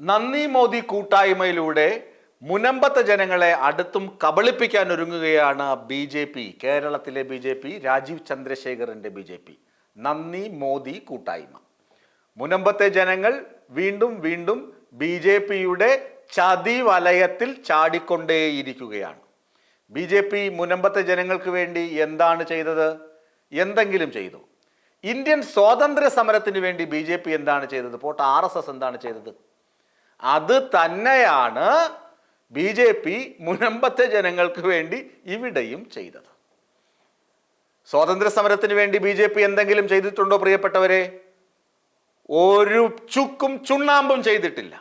നന്ദി മോദി കൂട്ടായ്മയിലൂടെ മുനമ്പത്തെ ജനങ്ങളെ അടുത്തും കബളിപ്പിക്കാൻ ഒരുങ്ങുകയാണ് ബി ജെ പി കേരളത്തിലെ ബി ജെ പി രാജീവ് ചന്ദ്രശേഖറിന്റെ ബി ജെ പി. നന്ദി മോദി കൂട്ടായ്മ. മുനമ്പത്തെ ജനങ്ങൾ വീണ്ടും വീണ്ടും ബി ജെ പിയുടെ ചതി വലയത്തിൽ ചാടിക്കൊണ്ടേയിരിക്കുകയാണ്. ബി ജെ പി മുനമ്പത്തെ ജനങ്ങൾക്ക് വേണ്ടി എന്താണ് ചെയ്തത്? എന്തെങ്കിലും ചെയ്തു. ഇന്ത്യൻ സ്വാതന്ത്ര്യ സമരത്തിന് വേണ്ടി ബി ജെ പി എന്താണ് ചെയ്തത്? പോട്ട് ആർ എസ് എസ് എന്താണ് ചെയ്തത്? അത് തന്നെയാണ് ബി ജെ പി മുനമ്പത്തെ ജനങ്ങൾക്ക് വേണ്ടി ഇവിടെയും ചെയ്തത്. സ്വാതന്ത്ര്യ സമരത്തിന് വേണ്ടി ബി ജെ പി എന്തെങ്കിലും ചെയ്തിട്ടുണ്ടോ പ്രിയപ്പെട്ടവരെ? ഒരു ചുക്കും ചുണ്ണാമ്പും ചെയ്തിട്ടില്ല.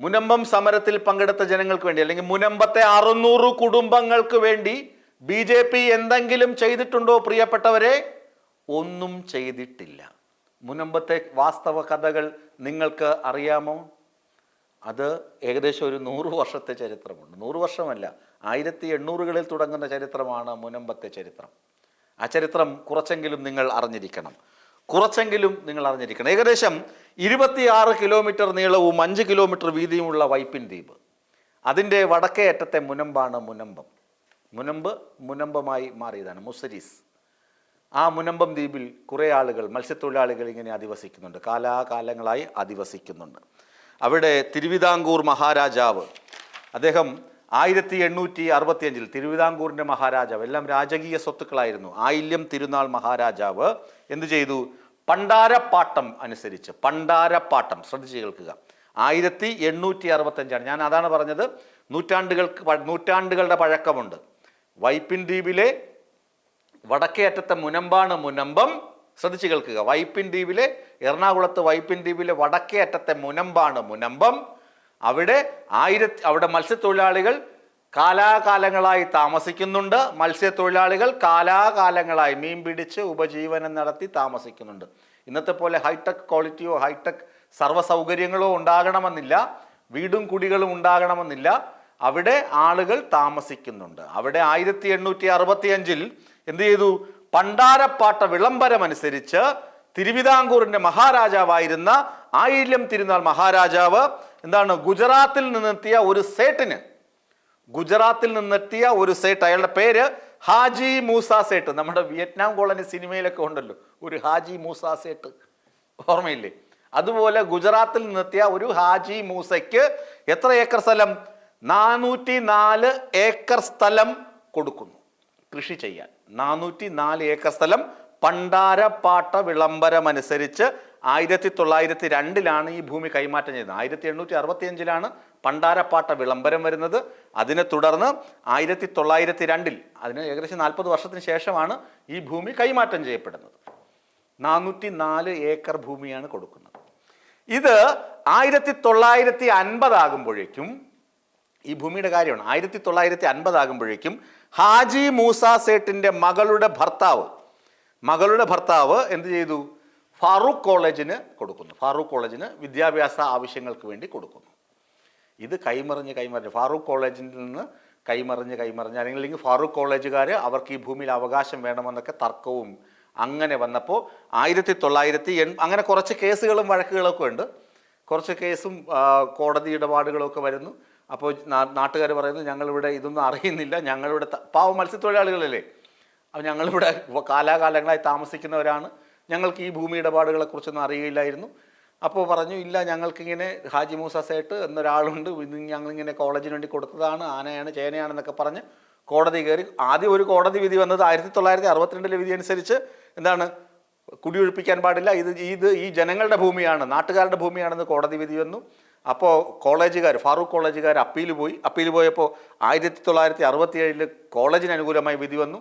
മുനമ്പം സമരത്തിൽ പങ്കെടുത്ത ജനങ്ങൾക്ക് വേണ്ടി അല്ലെങ്കിൽ മുനമ്പത്തെ അറുന്നൂറ് കുടുംബങ്ങൾക്ക് വേണ്ടി ബി ജെ പി എന്തെങ്കിലും ചെയ്തിട്ടുണ്ടോ പ്രിയപ്പെട്ടവരെ? ഒന്നും ചെയ്തിട്ടില്ല. മുനമ്പത്തെ വാസ്തവ കഥകൾ നിങ്ങൾക്ക് അറിയാമോ? അത് ഏകദേശം ഒരു നൂറ് വർഷത്തെ ചരിത്രമുണ്ട്. നൂറ് വർഷമല്ല ആയിരത്തി എണ്ണൂറുകളിൽ തുടങ്ങുന്ന ചരിത്രമാണ് മുനമ്പത്തെ ചരിത്രം. ആ ചരിത്രം കുറച്ചെങ്കിലും നിങ്ങൾ അറിഞ്ഞിരിക്കണം. കുറച്ചെങ്കിലും നിങ്ങൾ അറിഞ്ഞിരിക്കണം. ഏകദേശം ഇരുപത്തിയാറ് കിലോമീറ്റർ നീളവും അഞ്ച് കിലോമീറ്റർ വീതിയുമുള്ള വൈപ്പിൻ ദ്വീപ്. അതിന്റെ വടക്കേ അറ്റത്തെ മുനമ്പാണ് മുനമ്പം. മുനമ്പ് മുനമ്പമായി മാറിയതാണ് മുസരീസ്. ആ മുനമ്പം ദ്വീപിൽ കുറേ ആളുകൾ മത്സ്യത്തൊഴിലാളികൾ ഇങ്ങനെ അധിവസിക്കുന്നുണ്ട്. കാലാകാലങ്ങളായി അധിവസിക്കുന്നുണ്ട്. അവിടെ തിരുവിതാംകൂർ മഹാരാജാവ്. അദ്ദേഹം ആയിരത്തി എണ്ണൂറ്റി അറുപത്തിയഞ്ചിൽ തിരുവിതാംകൂറിന്റെ മഹാരാജാവ് എല്ലാം രാജകീയ സ്വത്തുക്കളായിരുന്നു. ആയില്യം തിരുനാൾ മഹാരാജാവ് എന്തു ചെയ്തു? പണ്ടാരപ്പാട്ടം അനുസരിച്ച് പണ്ടാരപ്പാട്ടം ശ്രദ്ധിച്ച് കേൾക്കുക. ആയിരത്തി എണ്ണൂറ്റി അറുപത്തഞ്ചാണ് ഞാൻ അതാണ് പറഞ്ഞത് നൂറ്റാണ്ടുകൾക്ക് നൂറ്റാണ്ടുകളുടെ പഴക്കമുണ്ട്. വൈപ്പിൻ ദ്വീപിലെ വടക്കേ അറ്റത്തെ മുനമ്പാണ് മുനമ്പം ശ്രദ്ധിച്ച് കേൾക്കുക. വൈപ്പിൻ ദ്വീപിലെ എറണാകുളത്ത് വൈപ്പിൻ ദ്വീപിലെ വടക്കേ അറ്റത്തെ മുനമ്പാണ് മുനമ്പം. അവിടെ ആയിരത്തി അവിടെ മത്സ്യത്തൊഴിലാളികൾ കാലാകാലങ്ങളായി താമസിക്കുന്നുണ്ട്. മത്സ്യത്തൊഴിലാളികൾ കാലാകാലങ്ങളായി മീൻ പിടിച്ച് ഉപജീവനം നടത്തി താമസിക്കുന്നുണ്ട്. ഇന്നത്തെ പോലെ ഹൈടെക് ക്വാളിറ്റിയോ ഹൈടെക് സർവ സൗകര്യങ്ങളോ ഉണ്ടാകണമെന്നില്ല. വീടും കുടികളും ഉണ്ടാകണമെന്നില്ല. അവിടെ ആളുകൾ താമസിക്കുന്നുണ്ട്. അവിടെ ആയിരത്തി എണ്ണൂറ്റി അറുപത്തി അഞ്ചിൽ എന്ത് ചെയ്തു? പണ്ടാരപ്പാട്ട വിളംബരമനുസരിച്ച് തിരുവിതാംകൂറിന്റെ മഹാരാജാവായിരുന്ന ആയില്യം തിരുനാൾ മഹാരാജാവ് എന്താണ് ഗുജറാത്തിൽ നിന്നെത്തിയ ഒരു സേട്ടിന് ഗുജറാത്തിൽ നിന്നെത്തിയ ഒരു സേട്ട് അയാളുടെ പേര് ഹാജി മൂസ സേട്ട്. നമ്മുടെ വിയറ്റ്നാം കോളനി സിനിമയിലൊക്കെ ഉണ്ടല്ലോ ഒരു ഹാജി മൂസ സേട്ട്. ഓർമ്മയില്ലേ? അതുപോലെ ഗുജറാത്തിൽ നിന്നെത്തിയ ഒരു ഹാജി മൂസയ്ക്ക് എത്ര ഏക്കർ സ്ഥലം? നാനൂറ്റി നാല് ഏക്കർ സ്ഥലം കൊടുക്കുന്നു. കൃഷി ചെയ്യാൻ. നാനൂറ്റി നാല് ഏക്കർ സ്ഥലം പണ്ടാരപ്പാട്ട വിളംബരമനുസരിച്ച് ആയിരത്തി തൊള്ളായിരത്തി രണ്ടിലാണ് ഈ ഭൂമി കൈമാറ്റം ചെയ്തത്. ആയിരത്തി എണ്ണൂറ്റി അറുപത്തി അഞ്ചിലാണ് പണ്ടാരപ്പാട്ട വിളംബരം വരുന്നത്. അതിനെ തുടർന്ന് ആയിരത്തി തൊള്ളായിരത്തി രണ്ടിൽ അതിന് ഏകദേശം നാൽപ്പത് വർഷത്തിന് ശേഷമാണ് ഈ ഭൂമി കൈമാറ്റം ചെയ്യപ്പെടുന്നത്. നാനൂറ്റി നാല് ഏക്കർ ഭൂമിയാണ് കൊടുക്കുന്നത്. ഇത് ആയിരത്തി തൊള്ളായിരത്തി അൻപതാകുമ്പോഴേക്കും ഈ ഭൂമിയുടെ കാര്യമാണ്. ആയിരത്തി തൊള്ളായിരത്തി അൻപതാകുമ്പോഴേക്കും ഹാജി മൂസ സേട്ടിന്റെ മകളുടെ ഭർത്താവ് മകളുടെ ഭർത്താവ് എന്ത് ചെയ്തു? ഫാറൂഖ് കോളേജിന് കൊടുക്കുന്നു. ഫാറൂഖ് കോളേജിന് വിദ്യാഭ്യാസ ആവശ്യങ്ങൾക്ക് വേണ്ടി കൊടുക്കുന്നു. ഇത് കൈമറിഞ്ഞ് കൈമറിഞ്ഞ് ഫാറൂഖ് കോളേജിൽ നിന്ന് കൈമറിഞ്ഞ് കൈമറിഞ്ഞ് അല്ലെങ്കിൽ ഫാറൂഖ് കോളേജുകാർ അവർക്ക് ഈ ഭൂമിയിൽ അവകാശം വേണമെന്നൊക്കെ തർക്കവും അങ്ങനെ വന്നപ്പോൾ ആയിരത്തി തൊള്ളായിരത്തി എൺ അങ്ങനെ കുറച്ച് കേസുകളും വഴക്കുകളൊക്കെ ഉണ്ട്. കുറച്ച് കേസും കോടതി ഇടപാടുകളൊക്കെ വരുന്നു. അപ്പോൾ നാട്ടുകാർ പറയുന്നു ഞങ്ങളിവിടെ ഇതൊന്നും അറിയുന്നില്ല. ഞങ്ങളിവിടെ പാവം മത്സ്യത്തൊഴിലാളികളല്ലേ. അപ്പോൾ ഞങ്ങളിവിടെ കാലാകാലങ്ങളായി താമസിക്കുന്നവരാണ്. ഞങ്ങൾക്ക് ഈ ഭൂമി ഇടപാടുകളെ കുറിച്ചൊന്നും അറിയില്ലായിരുന്നു. അപ്പോൾ പറഞ്ഞു ഇല്ല ഞങ്ങൾക്കിങ്ങനെ ഹാജി മൂസ സേട്ട് എന്നൊരാളുണ്ട്. ഇത് ഞങ്ങളിങ്ങനെ കോളേജിന് വേണ്ടി കൊടുത്തതാണ്. ആനയാണ് ചേനയാണെന്നൊക്കെ പറഞ്ഞ് കോടതി കയറി. ആദ്യം ഒരു കോടതി വിധി വന്നത് ആയിരത്തി തൊള്ളായിരത്തി അറുപത്തിരണ്ടിലെ വിധി അനുസരിച്ച് എന്താണ് കുടിയൊഴിപ്പിക്കാൻ പാടില്ല. ഇത് ഇത് ഈ ജനങ്ങളുടെ ഭൂമിയാണ്. നാട്ടുകാരുടെ ഭൂമിയാണെന്ന് കോടതി വിധി വന്നു. അപ്പോൾ കോളേജുകാർ ഫാറൂഖ് കോളേജുകാർ അപ്പീൽ പോയി. അപ്പീൽ പോയപ്പോൾ ആയിരത്തി തൊള്ളായിരത്തി അറുപത്തി ഏഴിൽ കോളേജിന് അനുകൂലമായി വിധി വന്നു.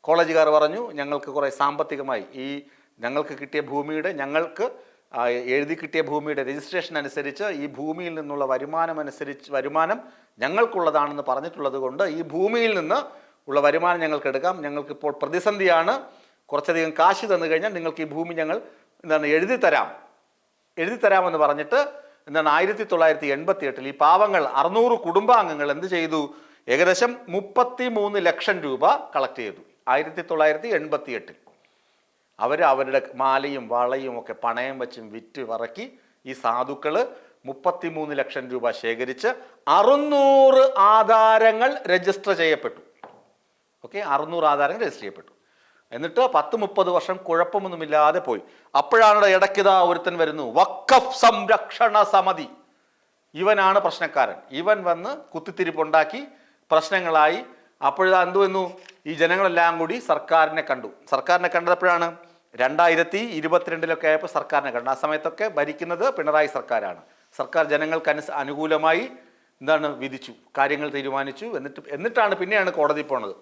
കോളേജുകാർ പറഞ്ഞു ഞങ്ങൾക്ക് കുറേ സാമ്പത്തികമായി ഈ ഞങ്ങൾക്ക് കിട്ടിയ ഭൂമിയുടെ ഞങ്ങൾക്ക് എഴുതി കിട്ടിയ ഭൂമിയുടെ രജിസ്ട്രേഷൻ അനുസരിച്ച് ഈ ഭൂമിയിൽ നിന്നുള്ള വരുമാനം അനുസരിച്ച് വരുമാനം ഞങ്ങൾക്കുള്ളതാണെന്ന് പറഞ്ഞിട്ടുള്ളത് കൊണ്ട് ഈ ഭൂമിയിൽ നിന്ന് ഉള്ള വരുമാനം ഞങ്ങൾക്ക് എടുക്കാം. ഞങ്ങൾക്കിപ്പോൾ പ്രതിസന്ധിയാണ്. കുറച്ചധികം കാശ് തന്നു കഴിഞ്ഞാൽ നിങ്ങൾക്ക് ഈ ഭൂമി ഞങ്ങൾ എന്താണ് എഴുതി തരാം. എഴുതി തരാമെന്ന് പറഞ്ഞിട്ട് എന്താണ് ആയിരത്തി തൊള്ളായിരത്തി എൺപത്തി എട്ടിൽ ഈ പാവങ്ങൾ അറുന്നൂറ് കുടുംബാംഗങ്ങൾ എന്ത് ചെയ്തു? ഏകദേശം മുപ്പത്തി മൂന്ന് ലക്ഷം രൂപ കളക്ട് ചെയ്തു. ആയിരത്തി തൊള്ളായിരത്തി എൺപത്തി എട്ടിൽ അവർ അവരുടെ മാലയും വളയും ഒക്കെ പണയം വെച്ചും വിറ്റ് വറക്കി ഈ സാധുക്കൾ മുപ്പത്തിമൂന്ന് ലക്ഷം രൂപ ശേഖരിച്ച് അറുന്നൂറ് ആധാരങ്ങൾ രജിസ്റ്റർ ചെയ്യപ്പെട്ടു. ഓക്കെ അറുന്നൂറ് ആധാരങ്ങൾ രജിസ്റ്റർ ചെയ്യപ്പെട്ടു. എന്നിട്ട് പത്ത് മുപ്പത് വർഷം കുഴപ്പമൊന്നുമില്ലാതെ പോയി. അപ്പോഴാണ് ഇടയ്ക്കിതാ ഒരുത്തൻ വരുന്നു. വക്കഫ് സംരക്ഷണ സമിതി. ഇവനാണ് പ്രശ്നക്കാരൻ. ഇവൻ വന്ന് കുത്തിത്തിരിപ്പുണ്ടാക്കി പ്രശ്നങ്ങളായി. അപ്പോഴിതാ എന്തു വന്നു? ഈ ജനങ്ങളെല്ലാം കൂടി സർക്കാരിനെ കണ്ടു. സർക്കാരിനെ കണ്ടപ്പോഴാണ് രണ്ടായിരത്തി ഇരുപത്തിരണ്ടിലൊക്കെ ആയപ്പോൾ സർക്കാരിനെ കണ്ടു. ആ സമയത്തൊക്കെ ഭരിക്കുന്നത് പിണറായി സർക്കാരാണ്. സർക്കാർ ജനങ്ങൾക്ക് അനുസ അനുകൂലമായി എന്താണ് വിധിച്ചു കാര്യങ്ങൾ തീരുമാനിച്ചു. എന്നിട്ട് എന്നിട്ടാണ് പിന്നെയാണ് കോടതി പോണത്.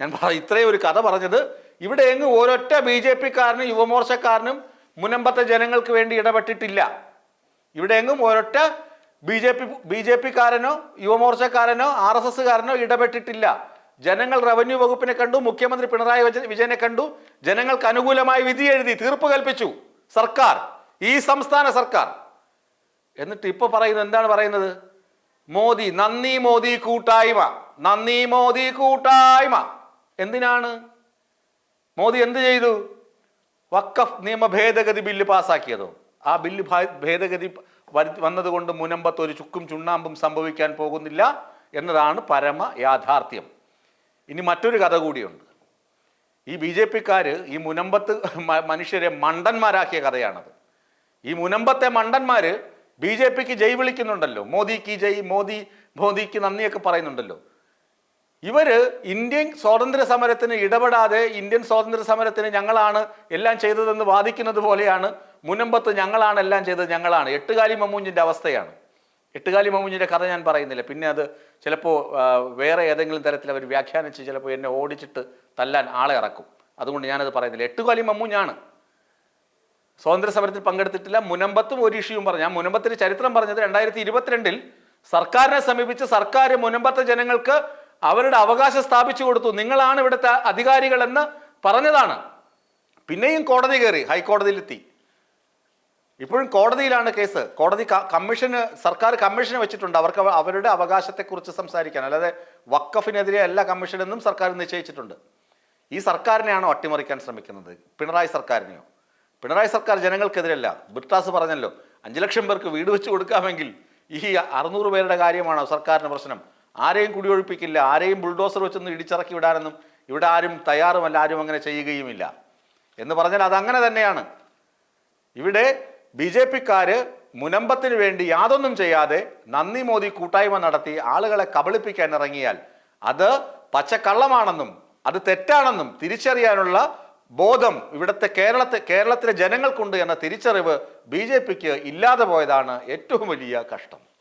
ഞാൻ ഇത്രയും ഒരു കഥ പറഞ്ഞത്. ഇവിടെ എങ്ങും ഒരൊറ്റ ബി ജെ പിക്കാരനും യുവമോർച്ചക്കാരനും മുനമ്പത്തെ ജനങ്ങൾക്ക് വേണ്ടി ഇടപെട്ടിട്ടില്ല. ഇവിടെ എങ്ങും ഒരൊറ്റ B J P B J പിക്കാരനോ യുവമോർച്ചക്കാരനോ ആർ എസ് എസ്സുകാരനോ ഇടപെട്ടിട്ടില്ല. ജനങ്ങൾ റവന്യൂ വകുപ്പിനെ കണ്ടു മുഖ്യമന്ത്രി പിണറായി വിജയനെ കണ്ടു ജനങ്ങൾക്ക് അനുകൂലമായി വിധി എഴുതി തീർപ്പ് കൽപ്പിച്ചു. സർക്കാർ ഈ സംസ്ഥാന സർക്കാർ. എന്നിട്ട് ഇപ്പൊ പറയുന്നത് എന്താണ് പറയുന്നത്? മോദി നന്ദി മോദി കൂട്ടായ്മ. നന്ദി മോദി കൂട്ടായ്മ. എന്തിനാണ്? മോദി എന്ത് ചെയ്തു? വക്കഫ് നിയമ ഭേദഗതി ബില്ല് പാസ്സാക്കിയതോ ആ ബില്ല് ഭേദഗതി വന്നതുകൊണ്ട് മുനമ്പത്ത് ഒരു ചുക്കും ചുണ്ണാമ്പും സംഭവിക്കാൻ പോകുന്നില്ല എന്നതാണ് പരമ യാഥാർത്ഥ്യം. ഇനി മറ്റൊരു കഥ കൂടിയുണ്ട്. ഈ ബി ജെ പിക്കാർ ഈ മുനമ്പത്ത് മനുഷ്യരെ മണ്ടന്മാരാക്കിയ കഥയാണത്. ഈ മുനമ്പത്തെ മണ്ടന്മാർ ബി ജെ പിക്ക് ജയ് വിളിക്കുന്നുണ്ടല്ലോ. മോദിക്ക് ജയ് മോദി മോദിക്ക് നന്ദിയൊക്കെ പറയുന്നുണ്ടല്ലോ. ഇവർ ഇന്ത്യൻ സ്വാതന്ത്ര്യ സമരത്തിന് ഇടപെടാതെ ഇന്ത്യൻ സ്വാതന്ത്ര്യ സമരത്തിന് ഞങ്ങളാണ് എല്ലാം ചെയ്തതെന്ന് വാദിക്കുന്നത് പോലെയാണ് മുനമ്പത്ത് ഞങ്ങളാണ് എല്ലാം ചെയ്തത് ഞങ്ങളാണ്. എട്ടുകാലി മമ്മൂഞ്ഞിന്റെ അവസ്ഥയാണ്. എട്ടുകാലി മമ്മൂഞ്ഞിന്റെ കഥ ഞാൻ പറയുന്നില്ല. പിന്നെ അത് ചിലപ്പോൾ വേറെ ഏതെങ്കിലും തരത്തിൽ അവർ വ്യാഖ്യാനിച്ച് ചിലപ്പോൾ എന്നെ ഓടിച്ചിട്ട് തല്ലാൻ ആളെ ഇറക്കും. അതുകൊണ്ട് ഞാനത് പറയുന്നില്ല. എട്ടുകാലി മമ്മൂഞ്ഞാണ്. സ്വാതന്ത്ര്യ സമരത്തിൽ പങ്കെടുത്തിട്ടില്ല. മുനമ്പത്തും ഒരു ഇഷ്യൂവും പറഞ്ഞു. ഞാൻ മുനമ്പത്തിന്റെ ചരിത്രം പറഞ്ഞത് രണ്ടായിരത്തി ഇരുപത്തിരണ്ടിൽ സർക്കാരിനെ സമീപിച്ച് സർക്കാർ മുനമ്പത്തെ ജനങ്ങൾക്ക് അവരുടെ അവകാശം സ്ഥാപിച്ചു കൊടുത്തു. നിങ്ങളാണ് ഇവിടുത്തെ അധികാരികളെന്ന് പറഞ്ഞതാണ്. പിന്നെയും കോടതി കയറി ഹൈക്കോടതിയിലെത്തി. ഇപ്പോഴും കോടതിയിലാണ് കേസ്. കോടതി കമ്മീഷന് സർക്കാർ കമ്മീഷന് വെച്ചിട്ടുണ്ട് അവർക്ക് അവരുടെ അവകാശത്തെക്കുറിച്ച് സംസാരിക്കാൻ. അല്ലാതെ വക്കഫിനെതിരെ അല്ല കമ്മീഷനെന്നും സർക്കാർ നിശ്ചയിച്ചിട്ടുണ്ട്. ഈ സർക്കാരിനെയാണോ അട്ടിമറിക്കാൻ ശ്രമിക്കുന്നത്? പിണറായി സർക്കാരിനെയോ? പിണറായി സർക്കാർ ജനങ്ങൾക്കെതിരല്ല. ബ്രിട്ടാസ് പറഞ്ഞല്ലോ അഞ്ച് ലക്ഷം പേർക്ക് വീട് വെച്ച് കൊടുക്കാമെങ്കിൽ ഈ അറുന്നൂറ് പേരുടെ കാര്യമാണോ സർക്കാരിന് പ്രശ്നം? ആരെയും കുടിയൊഴിപ്പിക്കില്ല ആരെയും ബുൾഡോസർ വെച്ചൊന്നും ഇടിച്ചിറക്കി വിടാനൊന്നും ഇവിടെ ആരും തയ്യാറുമല്ല ആരും അങ്ങനെ ചെയ്യുകയുമില്ല. എന്ന് പറഞ്ഞാൽ അതങ്ങനെ തന്നെയാണ്. ഇവിടെ ബി ജെ പിക്കാര് മുനമ്പത്തിന് വേണ്ടി യാതൊന്നും ചെയ്യാതെ നന്ദി മോദി കൂട്ടായ്മ നടത്തി ആളുകളെ കബളിപ്പിക്കാൻ ഇറങ്ങിയാൽ അത് പച്ചക്കള്ളമാണെന്നും അത് തെറ്റാണെന്നും തിരിച്ചറിയാനുള്ള ബോധം ഇവിടുത്തെ കേരളത്തെ കേരളത്തിലെ ജനങ്ങൾക്കുണ്ട് എന്ന തിരിച്ചറിവ് ബി ജെ പിക്ക് ഇല്ലാതെ പോയതാണ് ഏറ്റവും വലിയ കഷ്ടം.